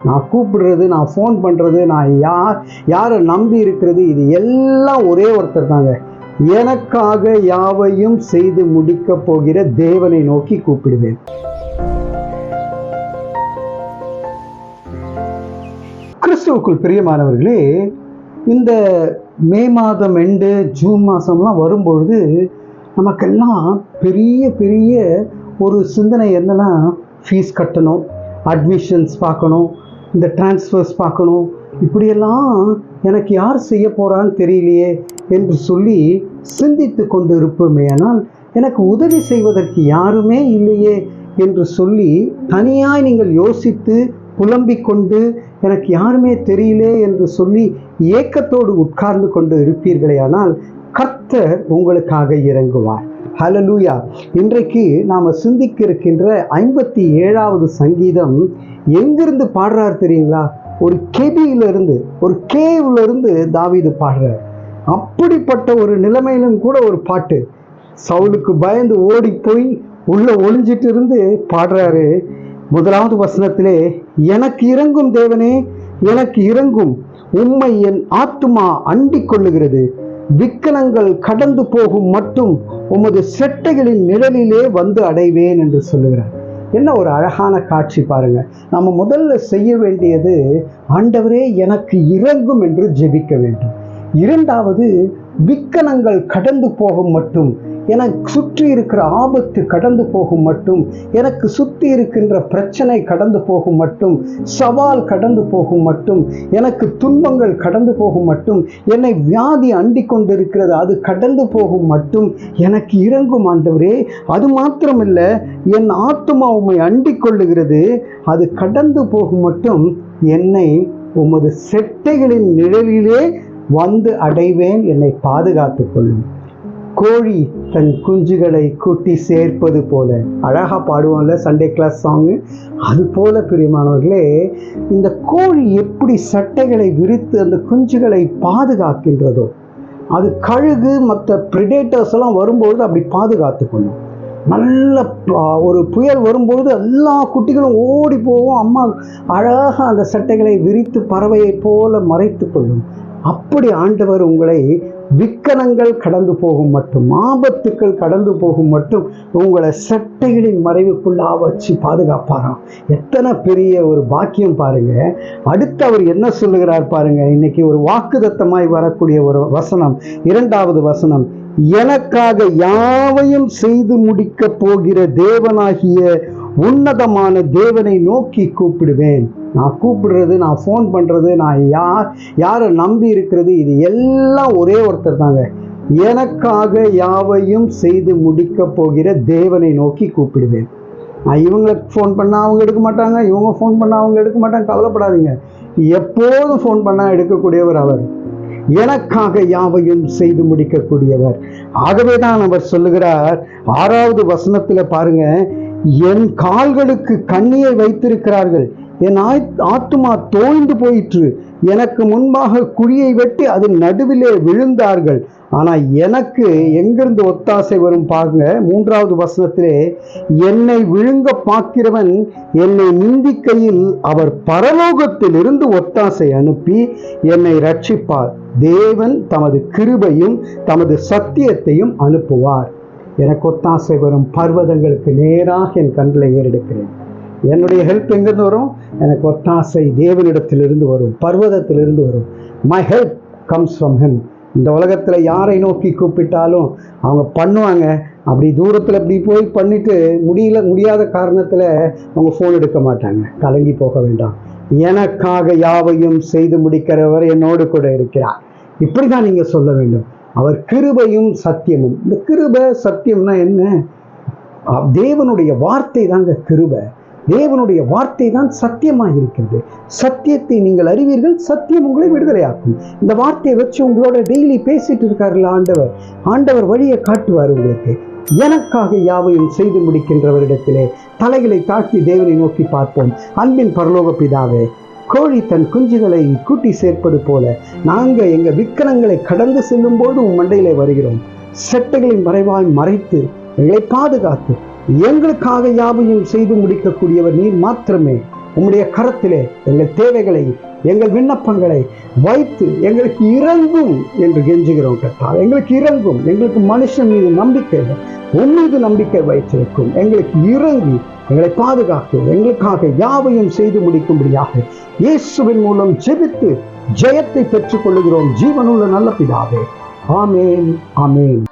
நான் கூப்பிடுறது நான் ஃபோன் பண்ணுறது நான் யார் யாரை நம்பி இருக்கிறது இது எல்லாம் ஒரே ஒருத்தர் தாங்க. எனக்காக யாவையும் செய்து முடிக்கப் போகிற தேவனை நோக்கி கூப்பிடுவேன். கிறிஸ்துவுக்குள் பிரியமானவர்களே இந்த மே மாதம் எண்டு ஜூன் மாதம்லாம் வரும்பொழுது நமக்கெல்லாம் பெரிய பெரிய ஒரு சிந்தனை என்னென்னா ஃபீஸ் கட்டணும் அட்மிஷன்ஸ் பார்க்கணும் இந்த ட்ரான்ஸ்ஃபர்ஸ் பார்க்கணும். இப்படியெல்லாம் எனக்கு யார் செய்ய போகிறான்னு தெரியலையே என்று சொல்லி சிந்தித்து கொண்டு இருப்போமே ஆனால் எனக்கு உதவி செய்வதற்கு யாருமே இல்லையே என்று சொல்லி தனியாய் நீங்கள் யோசித்து புலம்பிக் கொண்டு எனக்கு யாருமே தெரியலே என்று சொல்லி ஏக்கத்தோடு உட்கார்ந்து கொண்டு இருப்பீர்களே ஆனால் கர்த்தர் உங்களுக்காக இறங்குவார். ஹலலூயா இன்றைக்கு நாம் சிந்திக்க இருக்கின்ற ஐம்பத்தி ஏழாவது சங்கீதம் எங்கிருந்து பாடுறார் தெரியுங்களா? ஒரு கெபியிலிருந்து ஒரு கேவ்ல தாவிது பாடுறார். அப்படிப்பட்ட ஒரு நிலைமையிலும் கூட ஒரு பாட்டு. சவுலுக்கு பயந்து ஓடி போய் உள்ளே ஒளிஞ்சிட்டு இருந்து பாடுறாரு. முதலாவது வசனத்திலே எனக்கு இறங்கும் தேவனே எனக்கு இறங்கும் உம்மை என் ஆத்துமா அண்டிக் கொள்ளுகிறது விக்கனங்கள் கடந்து போகும் மட்டும் உமது செட்டைகளின் நிழலிலே வந்து அடைவேன் என்று சொல்லுகிறார். என்ன ஒரு அழகான காட்சி பாருங்க. நம்ம முதல்ல செய்ய வேண்டியது ஆண்டவரே எனக்கு இறங்கும் என்று ஜெபிக்க வேண்டும். இரண்டாவது விக்கனங்கள் கடந்து போகும் மட்டும். எனக்கு சுற்றி இருக்கிற ஆபத்து கடந்து போகும் மட்டும். எனக்கு சுற்றி இருக்கின்ற பிரச்சனை கடந்து போகும் மட்டும். சவால் கடந்து போகும் மட்டும். எனக்கு துன்பங்கள் கடந்து போகும் மட்டும். என்னை வியாதி அண்டி கொண்டிருக்கிறது அது கடந்து போகும் மட்டும். எனக்கு இறங்கும் ஆண்டவரே அது மாத்திரமில்லை என் ஆத்மா உம்மை அண்டி கொள்ளுகிறது அது கடந்து போகும் மட்டும். என்னை உமது செட்டைகளின் நிழலிலே வந்து அடைவேன் என்னை பாதுகாத்துக் கொள்ளும். கோழி தன் குஞ்சுகளை கூட்டி சேர்ப்பது போல. அழகாக பாடுவோம்ல சண்டே கிளாஸ் சாங்கு அது போல பிரியமானவர்களே இந்த கோழி எப்படி சட்டைகளை விரித்து அந்த குஞ்சுகளை பாதுகாக்கின்றதோ அது கழுகு மற்ற ப்ரிடேட்டர்ஸ் எல்லாம் வரும்பொழுது அப்படி பாதுகாத்து கொள்ளும். நல்ல ஒரு புயல் வரும்பொழுது எல்லா குட்டிகளும் ஓடி போவோம் அம்மா அழகாக அந்த சட்டைகளை விரித்து பறவையைப் போல மறைத்து கொள்ளும். அப்படி ஆண்டவர் உங்களை விக்கனங்கள் கடந்து போகும் மட்டும் ஆபத்துக்கள் கடந்து போகும் மட்டும் உங்களை சட்டைகளின் மறைவுக்குள்ளாக வச்சு பாதுகாப்பாராம். எத்தனை பெரிய ஒரு பாக்கியம் பாருங்க. அடுத்து அவர் என்ன சொல்லுகிறார் பாருங்க. இன்னைக்கு ஒரு வாக்குதத்தமாய் வரக்கூடிய ஒரு வசனம் இரண்டாவது வசனம். எனக்காக யாவையும் செய்து முடிக்கப் போகிற தேவனாகிய உன்னதமான தேவனை நோக்கி கூப்பிடுவேன். நான் கூப்பிடுறது நான் ஃபோன் பண்ணுறது நான் யார் யாரை நம்பி இருக்கிறது இது எல்லாம் ஒரே ஒருத்தர் தாங்க. எனக்காக யாவையும் செய்து முடிக்கப் போகிற தேவனை நோக்கி கூப்பிடுவேன். நான் இவங்களுக்கு ஃபோன் பண்ணால் அவங்க எடுக்க மாட்டாங்க இவங்க ஃபோன் பண்ணால் அவங்க எடுக்க மாட்டாங்க கவலைப்படாதீங்க. எப்போதும் ஃபோன் பண்ணால் எடுக்கக்கூடியவர் அவர். எனக்காக யாவையும் செய்து முடிக்கக்கூடியவர். ஆகவே தான் அவர் சொல்லுகிறார் ஆறாவது வசனத்தில் பாருங்க என் கால்களுக்கு கண்ணியை வைத்திருக்கிறார்கள். என் ஆய்- ஆத்துமா தோய்ந்து போயிற்று. எனக்கு முன்பாக குழியை வெட்டி அதன் நடுவிலே விழுந்தார்கள். ஆனால் எனக்கு எங்கிருந்து ஒத்தாசை வரும் பாருங்க மூன்றாவது வசனத்திலே என்னை விழுங்க பார்க்கிறவன் என்னை நிந்திக்கையில் அவர் பரலோகத்திலிருந்து ஒத்தாசை அனுப்பி என்னை ரட்சிப்பார் தேவன் தமது கிருபையும் தமது சத்தியத்தையும் அனுப்புவார். எனக்கு ஒத்தாசை வரும் பர்வதங்களுக்கு நேராக என் கண்களை ஏறெடுக்கிறேன். என்னுடைய ஹெல்ப் எங்கேருந்து வரும்? எனக்கு ஒத்தாசை தேவனிடத்திலிருந்து வரும் பர்வதத்திலிருந்து வரும். My help comes from him இந்த உலகத்தில் யாரை நோக்கி கூப்பிட்டாலும் அவங்க பண்ணுவாங்க. அப்படி தூரத்தில் இப்படி போய் பண்ணிட்டு முடியல முடியாத காரணத்தில் அவங்க ஃபோன் எடுக்க மாட்டாங்க. கலங்கி போக வேண்டாம். எனக்காக யாவையும் செய்து முடிக்கிறவர் என்னோடு கூட இருக்கிறார். இப்படி தான் நீங்கள் சொல்ல வேண்டும். அவர் கிருபையும் சத்தியமும். இந்த கிருப சத்தியம்னா என்ன? தேவனுடைய வார்த்தை தாங்க கிருபை. தேவனுடைய வார்த்தை தான் சத்தியமாக இருக்கிறது சத்தியத்தை நீங்கள் அறிவீர்கள் சத்தியம் உங்களை விடுதலையாக்கும். இந்த வார்த்தையை வச்சு உங்களோட டெய்லி பேசிட்டு இருக்காருல்ல ஆண்டவர். ஆண்டவர் வழியை காட்டுவார் உங்களுக்கு. எனக்காக யாவையும் செய்து முடிக்கின்றவரிடத்திலே தலைகளை தாழ்த்தி தேவனை நோக்கி பார்ப்போம். அன்பின் பரலோக பிதாவே கோழி தன் குஞ்சுகளை கூட்டி சேர்ப்பது போல நாங்க எங்க விக்கிரங்களை கடந்து செல்லும் போது உன் மண்டையிலே வருகிறோம். செட்டைகளின் மறைவாய் மறைத்து எங்களை பாதுகாத்து எங்களுக்காக யாவையும் செய்து முடிக்கக்கூடியவர் நீர் மாத்திரமே. உம்முடைய கரத்திலே எங்கள் தேவைகளை எங்கள் விண்ணப்பங்களை வைத்து எங்களுக்கு இறங்கும் என்று கெஞ்சுகிறோம் கர்த்தாவே. எங்களுக்கு இறங்கும் எங்களுக்கு மனுஷன் மீது நம்பிக்கை இல்லை உன் மீது நம்பிக்கை வைத்திருக்கும். எங்களுக்கு இறங்கி எங்களை பாதுகாத்து எங்களுக்காக யாவையும் செய்து முடிக்கும்படியாக இயேசுவின் மூலம் ஜெபித்து ஜெயத்தை பெற்றுக் கொள்ளுகிறோம் ஜீவனுள்ள நல்ல பிதாவே. ஆமேன் ஆமேன்.